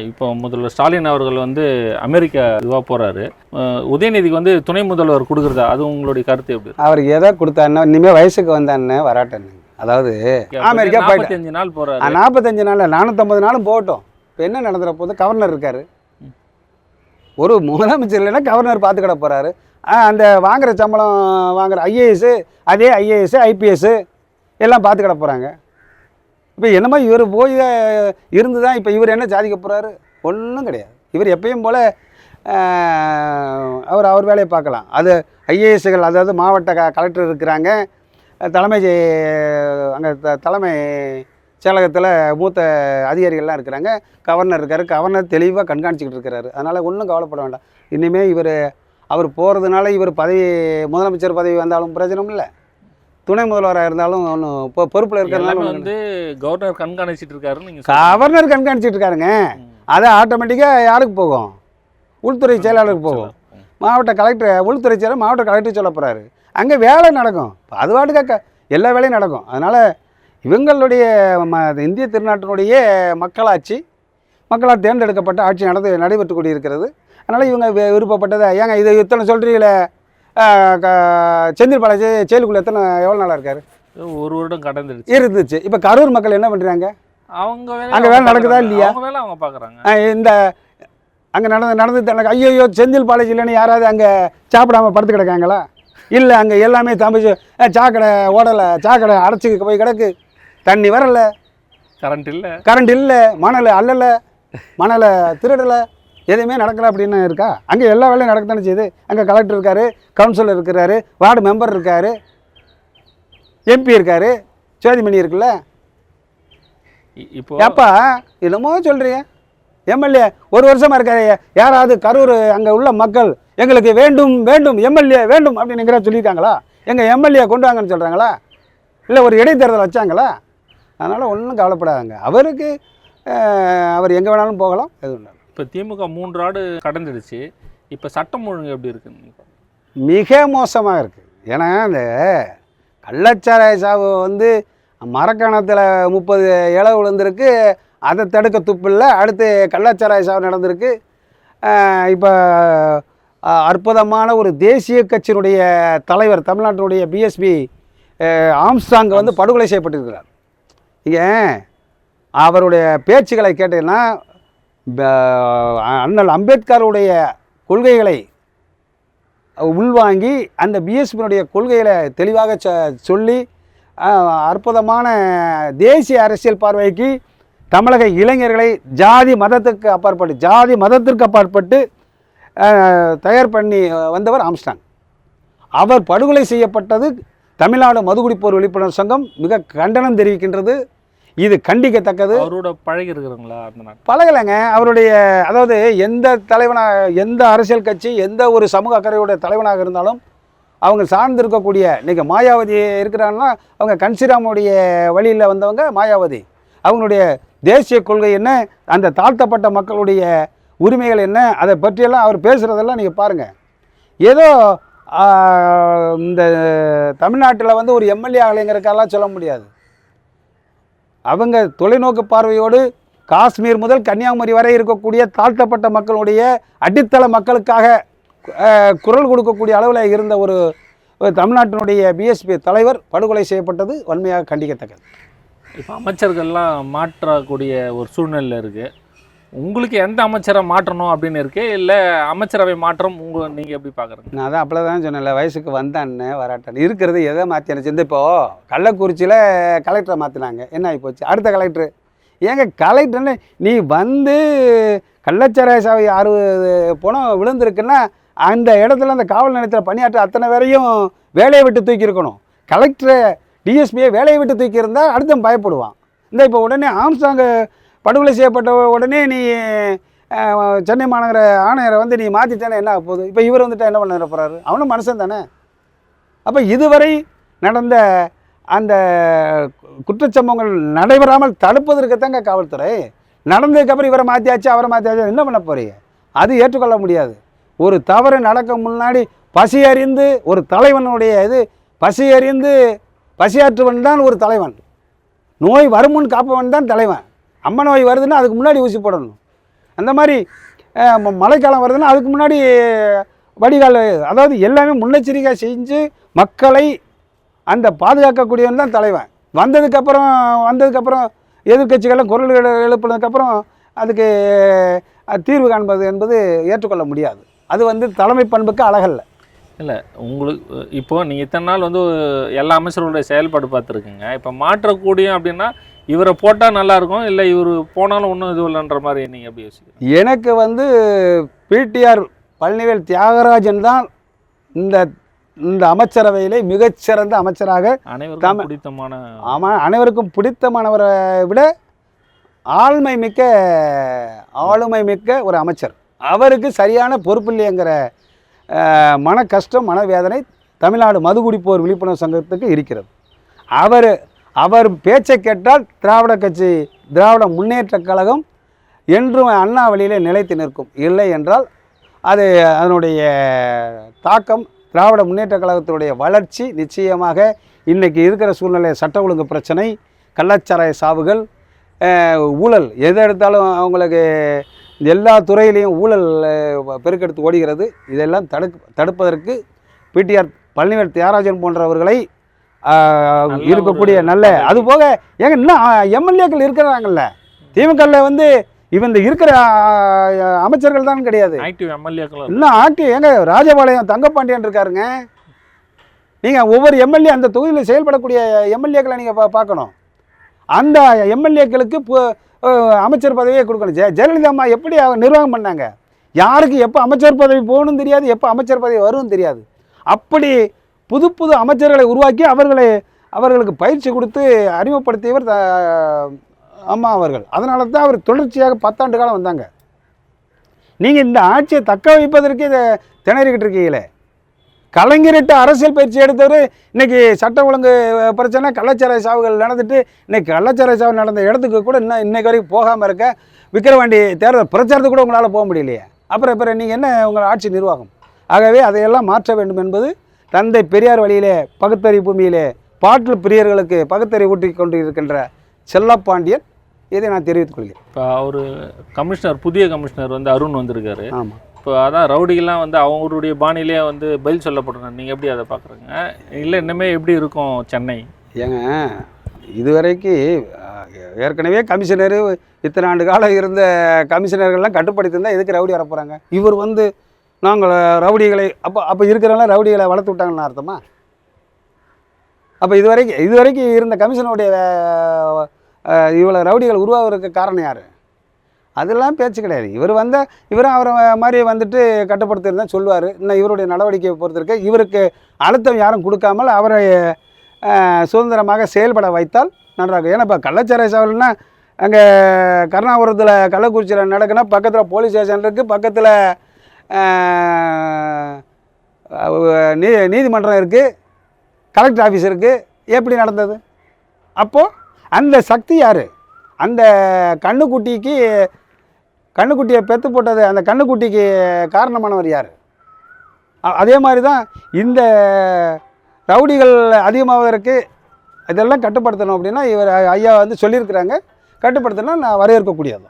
இப்போ முதல்வர் ஸ்டாலின் அவர்கள் வந்து அமெரிக்கா இதுவாக போகிறாரு உதயநிதிக்கு வந்து துணை முதல்வர் கொடுக்குறதா? அது உங்களுடைய கருத்து எப்படி அவருக்கு எதை கொடுத்தாருன்னா இனிமேல் வயசுக்கு வந்தான்னு வராட்டன்னு. அதாவது அமெரிக்கா நாற்பத்தஞ்சு நாள் போகிறாரு நாற்பத்தஞ்சு நாள் நானூற்றம்பது நாளும் போகட்டும். இப்போ என்ன நடந்துற போது கவர்னர் இருக்காரு. ஒரு முதலமைச்சர் இல்லைன்னா கவர்னர் பார்த்துக்கிட போகிறாரு அந்த வாங்குற சம்பளம் வாங்குற ஐஏஎஸ் அதே ஐஏஎஸ் ஐபிஎஸ் எல்லாம் பார்த்துக்கிட போகிறாங்க இப்போ என்னமோ இவர் போய் இருந்து தான் இப்போ இவர் என்ன சாதிக்க போகிறாரு ஒன்றும் கிடையாது. இவர் எப்பயும் போல் அவர் அவர் வேலையை பார்க்கலாம். அது ஐஏஎஸ்கள் அதாவது மாவட்ட க கலெக்டர் இருக்கிறாங்க. தலைமை அங்கே த தலைமை செயலகத்தில் மூத்த அதிகாரிகள்லாம் இருக்கிறாங்க. கவர்னர் இருக்கார். கவர்னர் தெளிவாக கண்காணிச்சிக்கிட்டு இருக்கிறாரு. அதனால் ஒன்றும் கவலைப்பட வேண்டாம். இனிமேல் இவர் அவர் போகிறதுனால இவர் பதவி முதலமைச்சர் பதவி வந்தாலும் பிரச்சனை இல்லை. துணை முதல்வராக இருந்தாலும் ஒன்றும் இப்போ பொறுப்பில் இருக்கிறதுனால வந்து கவர்னர் கண்காணிச்சிட்டு இருக்காருன்னு நீங்கள் கவர்னர் கண்காணிச்சிட்டு இருக்காருங்க. அது ஆட்டோமேட்டிக்காக யாருக்கு போகும்? உள்துறை செயலாளருக்கு போகும். மாவட்ட கலெக்டர் உள்துறை செயலர் மாவட்ட கலெக்டர் சொல்ல போகிறாரு அங்கே வேலை நடக்கும். அது பாட்டுக்க க- எல்லா வேலையும் நடக்கும். அதனால் இவங்களுடைய ம இந்திய திருநாட்டினுடைய மக்களாட்சி மக்களால் தேர்ந்தெடுக்கப்பட்ட ஆட்சி நடந்து நடைபெற்று கொண்டிருக்கிறது. அதனால் இவங்க விருப்பப்பட்டதை ஏங்க இது இத்தனை சொல்கிறீங்களே செந்தில் பாலாஜி ஜெயிலுக்குள்ளே எத்தனை எவ்வளோ நாளாக இருக்காரு? ஒரு வருடம் கடந்துடுச்சு இருந்துச்சு. இப்போ கரூர் மக்கள் என்ன பண்ணுறாங்க அவங்க அங்க வேலை நடக்குதா இல்லையா? வேலை அவங்க பார்க்குறாங்க. இந்த அங்கே நடந்து நடந்து எனக்கு ஐயோ செந்தில் பாலாஜி இல்லைன்னு யாராவது அங்கே சாப்பிடாம படுத்து கிடக்காங்களா? இல்லை அங்கே எல்லாமே தமிழ் சாக்கடை ஓடலை சாக்கடை அடைச்சி போய் கிடக்கு. தண்ணி வரல. கரண்ட் இல்லை. கரண்ட் இல்லை. மணல் அல்லலை. மணலை திருடலை. எதுவுமே நடக்கல அப்படின்னு இருக்கா? அங்கே எல்லா வேலையும் நடக்கத்தானே செய்யுது? அங்கே கலெக்டர் இருக்காரு கவுன்சிலர் இருக்கிறாரு வார்டு மெம்பர் இருக்காரு எம்பி இருக்காரு சேதிமணி இருக்குல்ல? இப்போ ஏப்பா என்னமோ சொல்றீங்க. எம்எல்ஏ ஒரு வருஷமா இருக்காரு. யாராவது கரூர் அங்கே உள்ள மக்கள் எங்களுக்கு வேண்டும் வேண்டும் எம்எல்ஏ வேண்டும் அப்படின்னு எங்கேயா சொல்லியிருக்காங்களா? எங்கள் எம்எல்ஏ கொண்டு வாங்கன்னு சொல்கிறாங்களா இல்லை ஒரு இடைத்தேர்தல் வச்சாங்களா? அதனால் ஒன்றும் கவலைப்படாதாங்க. அவருக்கு அவர் எங்கே வேணாலும் போகலாம் எதுவும் இல்லை. இப்போ திமுக மூன்று ஆடு கடந்துடுச்சு. இப்போ சட்டம் ஒழுங்கு எப்படி இருக்குன்னு மிக மோசமாக இருக்குது ஏன்னா இந்த கள்ளச்சாராய சாவு வந்து மரக்கணத்தில் முப்பது இலை விழுந்திருக்கு. அதை தடுக்க துப்பில்ல அடுத்து கள்ளச்சாராய சாவு நடந்திருக்கு. இப்போ அற்புதமான ஒரு தேசிய கட்சியினுடைய தலைவர் தமிழ்நாட்டினுடைய பிஎஸ்பி ஆம்ஸ்டாங் வந்து படுகொலை செய்யப்பட்டிருக்கிறார். இங்கே அவருடைய பேச்சுக்களை கேட்டீங்கன்னா அண்ணல் அம்பேத்கருடைய கொள்கைகளை உள்வாங்கி அந்த பிஎஸ்பியினுடைய கொள்கைகளை தெளிவாக ச சொல்லி அற்புதமான தேசிய அரசியல் பார்வைக்கு தமிழக இளைஞர்களை ஜாதி மதத்துக்கு அப்பாற்பட்டு ஜாதி மதத்திற்கு அப்பாற்பட்டு தயார் பண்ணி வந்தவர் ஆம்ஸ்டாங். அவர் படுகொலை செய்யப்பட்டது தமிழ்நாடு மதுகுடிப்போர் விழிப்புணர்வு சங்கம் மிக கண்டனம் தெரிவிக்கின்றது. இது கண்டிக்கத்தக்கது. அவரோட பழகி நாள் பழகலைங்க. அவருடைய அதாவது எந்த தலைவனாக எந்த அரசியல் கட்சி எந்த ஒரு சமூக அக்கறையுடைய தலைவனாக இருந்தாலும் அவங்க சார்ந்து இருக்கக்கூடிய இன்னைக்கு மாயாவதி இருக்கிறாங்கன்னா அவங்க கன்சிராமுடைய வழியில் வந்தவங்க மாயாவதி. அவங்களுடைய தேசிய கொள்கை என்ன அந்த தாழ்த்தப்பட்ட மக்களுடைய உரிமைகள் என்ன அதை பற்றியெல்லாம் அவர் பேசுகிறதெல்லாம் நீங்கள் பாருங்கள் ஏதோ இந்த தமிழ்நாட்டில் வந்து ஒரு எம்எல்ஏ ஆகலைங்கிறக்கெல்லாம் சொல்ல முடியாது. அவங்க தொலைநோக்கு பார்வையோடு காஷ்மீர் முதல் கன்னியாகுமரி வரை இருக்கக்கூடிய தாழ்த்தப்பட்ட மக்களுடைய அடித்தள மக்களுக்காக குரல் கொடுக்கக்கூடிய அளவில் இருந்த ஒரு தமிழ்நாட்டினுடைய பிஎஸ்பி தலைவர் படுகொலை செய்யப்பட்டது வன்மையாக கண்டிக்கத்தக்கது. இப்போ அமைச்சர்கள்லாம் மாற்றக்கூடிய ஒரு சூழ்நிலை இருக்குது உங்களுக்கு எந்த அமைச்சரை மாற்றணும் அப்படின்னு இருக்கு? இல்லை அமைச்சரவை மாற்றம் உங்கள் நீங்கள் எப்படி பார்க்குறீங்க நான் அதான் அப்படி தான் சொன்னேன்ல வயசுக்கு வந்தான்னு வராட்டான்னு. இருக்கிறது எதை மாற்றி அனுப்பிச்சு இப்போது கள்ளக்குறிச்சியில் கலெக்டரை மாற்றினாங்க என்ன ஆகி போச்சு? அடுத்த கலெக்டர். ஏங்க கலெக்டர்னு நீ வந்து கள்ளச்சராசாவை அறுபது பணம் விழுந்திருக்குன்னா அந்த இடத்துல அந்த காவல் நிலையத்தில் பணியாற்ற அத்தனை பேரையும் வேலையை விட்டு தூக்கியிருக்கணும். கலெக்டரை டிஎஸ்பியை வேலையை விட்டு தூக்கி இருந்தால் அடுத்தவன் பயப்படுவான். இந்த இப்போ உடனே ஆம்ஸ்டாங் படுகொலை செய்யப்பட்ட உடனே நீ சென்னை மாநகர ஆணையரை வந்து நீ மாற்றிட்டேன்னா என்ன ஆக போகுது? இப்போ இவர் வந்துட்டு என்ன பண்ண போகிறாரு அவனும் மனுஷன் தானே? அப்போ இதுவரை நடந்த அந்த குற்றச்சம்பவங்கள் நடைபெறாமல் தடுப்பதற்குத்தாங்க காவல்துறை. நடந்ததுக்கப்புறம் இவரை மாற்றியாச்சு அவரை மாற்றியாச்சு என்ன பண்ண போறீங்க? அது ஏற்றுக்கொள்ள முடியாது. ஒரு தவறு நடக்க முன்னாடி பசி அறிந்து ஒரு தலைவனுடைய இது பசி அறிந்து பசியாற்றுவன் தான் ஒரு தலைவன். நோய் வருமுன் காப்பவன் தான் தலைவன். அம்ம நோய் வருதுன்னா அதுக்கு முன்னாடி ஊசி போடணும். அந்த மாதிரி மழைக்காலம் வருதுன்னா அதுக்கு முன்னாடி வடிகால் அதாவது எல்லாமே முன்னெச்சரிக்கை செஞ்சு மக்களை அந்த பாதுகாக்கக்கூடியவன் தான் தலைவன். வந்ததுக்கப்புறம் வந்ததுக்கப்புறம் எதிர்க்கட்சிகளும் குரல் எழுப்பினதுக்கப்புறம் அதுக்கு தீர்வு காண்பது என்பது ஏற்றுக்கொள்ள முடியாது. அது வந்து தலைமை பண்புக்கு அழகல்ல இல்லை உங்களுக்கு இப்போது நீங்கள் இத்தனை நாள் வந்து எல்லா அமைச்சர்களுடைய செயல்பாடு பார்த்துருக்குங்க. இப்போ மாற்றக்கூடிய அப்படின்னா இவரை போட்டால் நல்லா இருக்கும் இல்லை இவர் போனாலும் ஒன்றும் இது இல்லைன்ற மாதிரி நீங்கள் எப்படி யோசிக்கிறீங்க? எனக்கு வந்து பிடிஆர் பழனிவேல் தியாகராஜன் தான் இந்த இந்த அமைச்சரவையிலே மிகச்சிறந்த அமைச்சராக அனைவருக்கும் தாம- பிடித்தமான ஆமாம் அனைவருக்கும் பிடித்தமானவரை விட ஆளுமை மிக்க ஆளுமை மிக்க ஒரு அமைச்சர். அவருக்கு சரியான பொறுப்பில்லைங்கிற அஹ், மன கஷ்டம் மனவேதனை தமிழ்நாடு மதுகுடிப்போர் விழிப்புணர்வு சங்கத்துக்கு இருக்கிறது. அவர் அவர் பேச்சை கேட்டால் திராவிட கட்சி திராவிட முன்னேற்றக் கழகம் என்றும் அண்ணா வழியிலே நிலைத்து நிற்கும். இல்லை என்றால் அது அதனுடைய தாக்கம் திராவிட முன்னேற்றக் கழகத்தினுடைய வளர்ச்சி நிச்சயமாக இன்றைக்கி இருக்கிற சூழ்நிலை சட்ட ஒழுங்கு பிரச்சனை கள்ளச்சாராய சாவுகள் ஊழல் எதை எடுத்தாலும் அவங்களுக்கு எல்லா துறையிலையும் ஊழல் பெருக்கெடுத்து ஓடுகிறது. இதெல்லாம் தடுக் தடுப்பதற்கு பிடிஆர் பழனிவேல் தியாகராஜன் போன்றவர்களை இருக்கக்கூடிய நல்ல. அது போக ஏங்க இன்னும் எம்எல்ஏக்கள் இருக்கிறாங்கல்ல? திமுகவில் வந்து இவன் இந்த இருக்கிற அமைச்சர்கள் தான் கிடையாது. இன்னும் ஆக்டிவ் ஏங்க ராஜபாளையம் தங்கப்பாண்டியன் இருக்காருங்க. நீங்கள் ஒவ்வொரு எம்எல்ஏ அந்த தொகுதியில் செயல்படக்கூடிய எம்எல்ஏக்களை நீங்கள் பா பார்க்கணும். அந்த எம்எல்ஏக்களுக்கு அமைச்சர் பதவியே கொடுக்கணும். ஜெ ஜெயலலிதா அம்மா எப்படி நிர்வாகம் பண்ணாங்க? யாருக்கு எப்போ அமைச்சர் பதவி போகணும் தெரியாது எப்போ அமைச்சர் பதவி வரும் தெரியாது. அப்படி புது புது அமைச்சர்களை உருவாக்கி அவர்களை அவர்களுக்கு பயிற்சி கொடுத்து அறிமுகப்படுத்தியவர் த- அம்மா அவர்கள். அதனால தான் அவர் தொடர்ச்சியாக பத்தாண்டு காலம் வந்தாங்க. நீங்கள் இந்த ஆட்சியை தக்க வைப்பதற்கு இதை திணறிக்கிட்டு இருக்கீங்களே. கலைஞர்கிட்ட அரசியல் பயிற்சி எடுத்தவர் இன்றைக்கி சட்ட ஒழுங்கு பிரச்சனை கள்ளச்சாரை சாவுகள் நடந்துட்டு இன்றைக்கி கள்ளச்சாரை சாவு நடந்த இடத்துக்கு கூட இன்னும் இன்றைக்கு வரைக்கும் போகாமல் இருக்க விக்கிரவாண்டி தேர்தல் பிரச்சாரத்துக்கு கூட உங்களால் போக முடியலையே. அப்புறம் அப்புறம் நீங்கள் என்ன உங்கள் ஆட்சி நிர்வாகம்? ஆகவே அதையெல்லாம் மாற்ற வேண்டும் என்பது தந்தை பெரியார் வழியிலே பகுத்தறிவு பூமியிலே பாட்டு பிரியர்களுக்கு பகுத்தறிவு ஊட்டி கொண்டு இருக்கின்ற செல்லப்பாண்டியன் இதை நான் தெரிவித்துக் கொள்கிறேன். இப்போ அவர் கமிஷனர் புதிய கமிஷனர் வந்து அருண் வந்திருக்காரு. ஆமாம் இப்போ அதான் ரவுடிகள்லாம் வந்து அவங்களுடைய பாணியிலே வந்து பதில் சொல்லப்படுறாங்க. நீங்கள் எப்படி அதை பார்க்குறீங்க? இல்லை இன்னுமே எப்படி இருக்கும் சென்னை? ஏங்க இதுவரைக்கு அஹ், ஏற்கனவே கமிஷனரு இத்தனை ஆண்டு காலம் இருந்த கமிஷனர்கள்லாம் கட்டுப்படுத்தியிருந்தா எதுக்கு ரவுடி வர போகிறாங்க இவர் வந்து நாங்கள் ரவுடிகளை அப்போ அப்போ இருக்கிறவங்களாம் ரவுடிகளை வளர்த்து விட்டாங்கன்னு அர்த்தமா? அப்போ இதுவரைக்கும் இதுவரைக்கும் இருந்த கமிஷனுடைய இவ்வளோ ரவுடிகள் உருவாகிறதுக்கு காரணம் யார்? அதெல்லாம் பேச்சு கிடையாது. இவர் வந்த இவரும் அவரை மாதிரி வந்துட்டு கட்டுப்படுத்திருந்தா சொல்லுவார். இன்னும் இவருடைய நடவடிக்கையை பொறுத்திருக்கு இவருக்கு அழுத்தம் யாரும் கொடுக்காமல் அவரை சுதந்திரமாக செயல்பட வைத்தால் நன்றாக ஏன்னா இப்போ கள்ளச்சாரை சாவல்னா அங்கே கருணாபுரத்தில் கள்ளக்குறிச்சியில் நடக்குன்னா பக்கத்தில் போலீஸ் ஸ்டேஷன் இருக்குது பக்கத்தில் நீ நீதிமன்றம் இருக்குது கலெக்டர் ஆஃபீஸ் இருக்குது எப்படி நடந்தது? அப்போது அந்த சக்தி யார்? அந்த கண்ணுக்குட்டிக்கு கண்ணுக்குட்டியை பெத்து போட்டது அந்த கண்ணுக்குட்டிக்கு காரணமானவர் யார்? அதே மாதிரி தான் இந்த ரவுடிகள் அதிகமாவதற்கு இதெல்லாம் கட்டுப்படுத்தணும் அப்படின்னா இவர் ஐயா வந்து சொல்லியிருக்கிறாங்க. கட்டுப்படுத்தினா நான் வரவேற்கக்கூடியது